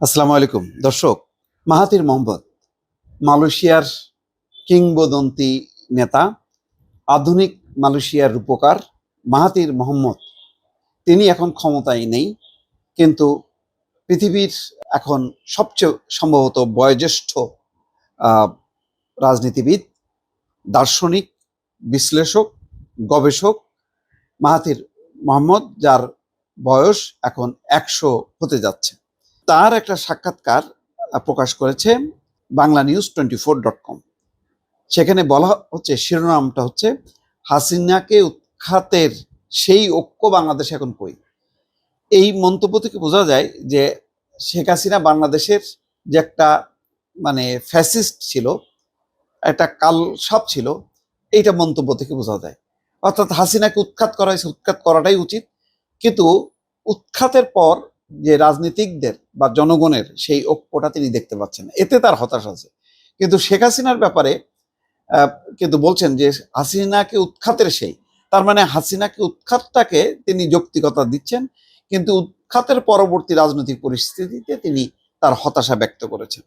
আসসালামু আলাইকুম। দর্শক মাহাতির মোহাম্মদ, মালয়েশিয়ার কিংবদন্তি নেতা, আধুনিক মালয়েশিয়ার রূপকার মাহাতির মোহাম্মদ। তিনি এখন ক্ষমতায় নেই, কিন্তু পৃথিবীর এখন সবচেয়ে সম্ভবত বয়োজ্যেষ্ঠ রাজনীতিবিদ, দার্শনিক, বিশ্লেষক, গবেষক মাহাতির মোহাম্মদ, যার বয়স এখন একশো হতে যাচ্ছে। তার একটা সাক্ষাৎকার প্রকাশ করেছে Bangla news twenty four dot com. সেখানে বলা হচ্ছে, শিরোনামটা হচ্ছে, হাসিনাকে উৎখাতের সেই ঐক্য বাংলাদেশ এখন কই? এই মন্তব্য থেকে বোঝা যায় যে শেখ হাসিনা বাংলাদেশের যে একটা মানে ফ্যাসিস্ট ছিল, একটা কাল সাপ ছিল, এইটা মন্তব্য থেকে বোঝা যায়। অর্থাৎ হাসিনাকে উৎখাত করা হয়েছে, উৎখাত করাটাই উচিত। কিন্তু উৎখাতের পর যে রাজনীতিকদের বা জনগণের সেই ঐক্যটা তিনি দেখতে পাচ্ছেন। এতে তার হতাশা আছে। কিন্তু শেখ হাসিনার ব্যাপারে কিন্তু বলছেন যে হাসিনাকে উৎখাতের সেই। তার মানে হাসিনাকে উৎখাতটাকে তিনি যৌক্তিকতা দিচ্ছেন, কিন্তু উৎখাতের পরবর্তী রাজনৈতিক পরিস্থিতিতে তিনি তার হতাশা ব্যক্ত করেছেন।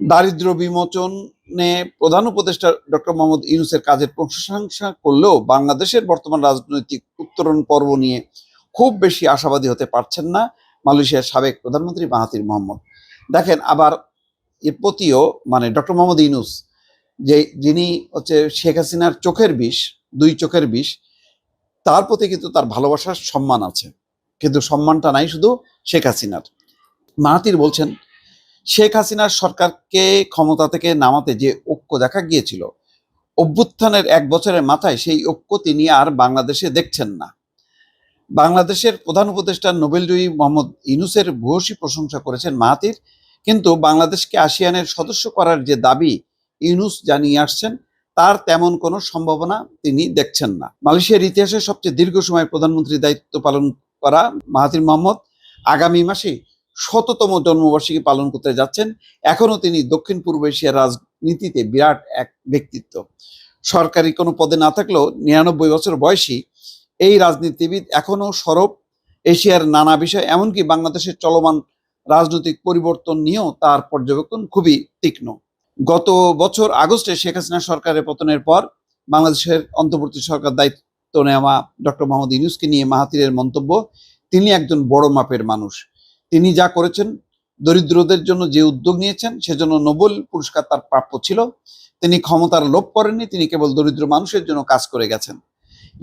দারিদ্র বিমোচনে প্রধান উপদেষ্টা ডক্টর মোহাম্মদ ইউনুসের কাজের প্রশংসা করলেও বাংলাদেশের বর্তমান রাজনৈতিক উত্তরণ পর্ব নিয়ে খুব বেশি আশাবাদী হতে পারছেন না মালয়েশিয়ার সাবেক প্রধানমন্ত্রী মাহাতির মোহাম্মদ। দেখেন, আবার এর প্রতিও মানে ডক্টর মোহাম্মদ ইনুস যে যিনি হচ্ছে শেখ হাসিনার চোখের বিষ, দুই চোখের বিষ, তার প্রতি কিন্তু তার ভালোবাসার সম্মান আছে। কিন্তু সম্মানটা নাই শুধু শেখ হাসিনার। মাহাতির বলছেন, শেখ হাসিনার সরকারকে ক্ষমতা থেকে নামাতে যে ঐক্য দেখা গিয়েছিল, অভ্যুত্থানের এক বছরের মাথায় সেই ঐক্য তিনি আর বাংলাদেশে দেখছেন না। বাংলাদেশের প্রধান উপদেষ্টা নোবেলজয়ী মোহাম্মদ ইনুসের ভূয়সী প্রশংসা করেছেন মাহাতির কিন্তু বাংলাদেশকে আসিয়ানের সদস্য করার যে দাবি ইউনুস জানিয়ে আসছেন, তার তেমন কোনো সম্ভাবনা তিনি দেখছেন না। মালয়েশিয়ার ইতিহাসে সবচেয়ে দীর্ঘ সময় প্রধানমন্ত্রীর দায়িত্ব পালন করা মাহাতির মোহাম্মদ আগামী মাসে শততম জন্মবার্ষিকী পালন করতে যাচ্ছেন। এখনও তিনি দক্ষিণ পূর্ব এশিয়ার রাজনীতিতে বিরাট এক ব্যক্তিত্ব। সরকারি কোনো পদে না থাকলেও নিরানব্বই বছর বয়সী এই রাজনীতিবিদ এখনও সরব এশিয়ার নানা বিষয়, এমনকি বাংলাদেশের চলমান রাজনৈতিক পরিবর্তন নিয়েও তার পর্যবেক্ষণ খুবই তীক্ষ্ণ। গত বছর আগস্টে শেখ হাসিনা সরকারের পতনের পর বাংলাদেশের অন্তর্বর্তী সরকার দায়িত্ব নেওয়া ডক্টর মোহাম্মদ ইউনুসকে নিয়ে মাহাতিরের মন্তব্য, তিনি একজন বড় মাপের মানুষ। তিনি যা করেছেন, দরিদ্রদের জন্য যে উদ্যোগ নিয়েছেন, সেজন্য নোবেল পুরস্কার তার প্রাপ্য ছিল। তিনি ক্ষমতার লোভ করেননি, তিনি কেবল দরিদ্র মানুষের জন্য কাজ করে গেছেন।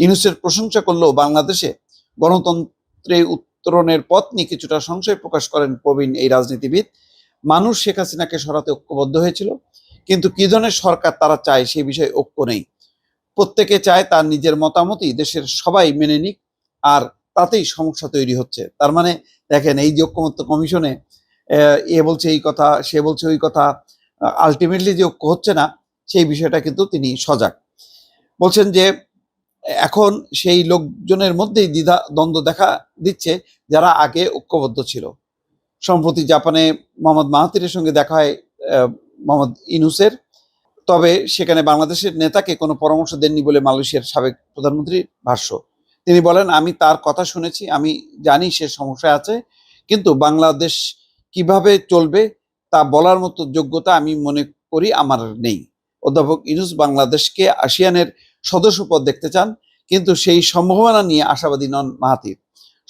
ইউনুসের প্রশংসা করলেও বাংলাদেশে গণতন্ত্রে উত্তরণের পথ নিয়ে কিছুটা সংশয় প্রকাশ করেন প্রবীণ এই রাজনীতিবিদ। মানুষ শেখ হাসিনাকে সরাতে ঐক্যবদ্ধ হয়েছিল, কিন্তু কি ধরনের সরকার তারা চায় সেই বিষয়ে ঐক্য নেই। প্রত্যেকে চায় তার নিজের মতামতই দেশের সবাই মেনে নিক, আর তাতেই সমস্যা তৈরি হচ্ছে। তার মানে দেখেন, এই যে ঐক্যমত্য কমিশনে, এ বলছে এই কথা, সে বলছে ওই কথা আলটিমেটলি যে ঐক্য হচ্ছে না, সেই বিষয়টা কিন্তু তিনি সজাগ। বলছেন যে এখন সেই লোকজনের মধ্যেই দ্বিধা, দ্বন্দ্ব দেখা দিচ্ছে যারা আগে ঐক্যবদ্ধ ছিল। সম্প্রতি জাপানে মোহাম্মদ মাহাতিরের সঙ্গে দেখা হয় মোহাম্মদ ইনুসের। তবে সেখানে বাংলাদেশের নেতাকে কোনো পরামর্শ দেননি বলে মালয়েশিয়ার সাবেক প্রধানমন্ত্রীর ভাষ্য। তিনি বলেন, আমি তার কথা শুনেছি, আমি জানি সে সমস্যায় আছে, কিন্তু বাংলাদেশ কীভাবে চলবে তা বলার মতো যোগ্যতা আমি মনে করি আমার নেই। অধ্যাপক ইনুস, বাংলাদেশকে আসিয়ানের সদস্য পদ দেখতে চান, কিন্তু সেই সম্ভাবনা নিয়ে আশাবাদী নন মাহাতির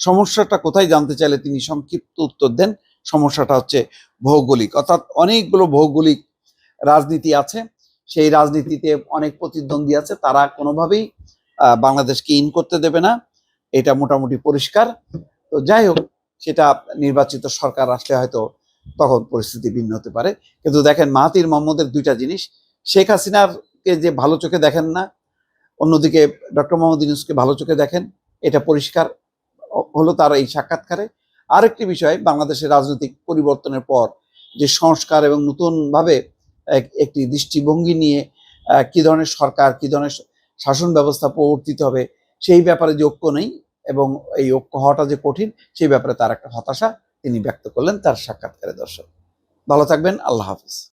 সমস্যাটা কোথায় জানতে চাইলে তিনি সংক্ষিপ্ত উত্তর দেন। সমস্যাটা হচ্ছে ভৌগোলিক। অর্থাৎ অনেকগুলো ভৌগোলিক রাজনীতি আছে। সেই রাজনীতিতে অনেক প্রতিদ্বন্দ্বী আছে। তারা কোনোভাবেই বাংলাদেশকে ইন করতে দেবে না। এটা মোটামুটি পরিষ্কার। তো যাই হোক, সেটা নির্বাচিত সরকার আসলে হয়তো তখন পরিস্থিতি ভিন্ন হতে পারে। কিন্তু দেখেন মাহাতির মোহাম্মদের দুইটা জিনিস। শেখ হাসিনারকে যে ভালো চোখে দেখেন না অন্যদিকে ডক্টর মোহাম্মদ ইউনুসকে ভালো চোখে দেখেন, এটা পরিষ্কার হলো তার এই সাক্ষাৎকারে। আরেকটি বিষয়, বাংলাদেশের রাজনৈতিক পরিবর্তনের পর যে সংস্কার এবং নতুনভাবে এক- একটি দৃষ্টিভঙ্গি নিয়ে কি ধরনের সরকার, কি ধরনের শাসন ব্যবস্থা প্রবর্তিত হবে, সেই ব্যাপারে যে ঐক্য নেই এবং এই ঐক্য হওয়াটা যে কঠিন, সেই ব্যাপারে তার একটা হতাশা তিনি ব্যক্ত করলেন তার সাক্ষাৎকারে দর্শক। ভালো থাকবেন, আল্লাহ হাফিজ।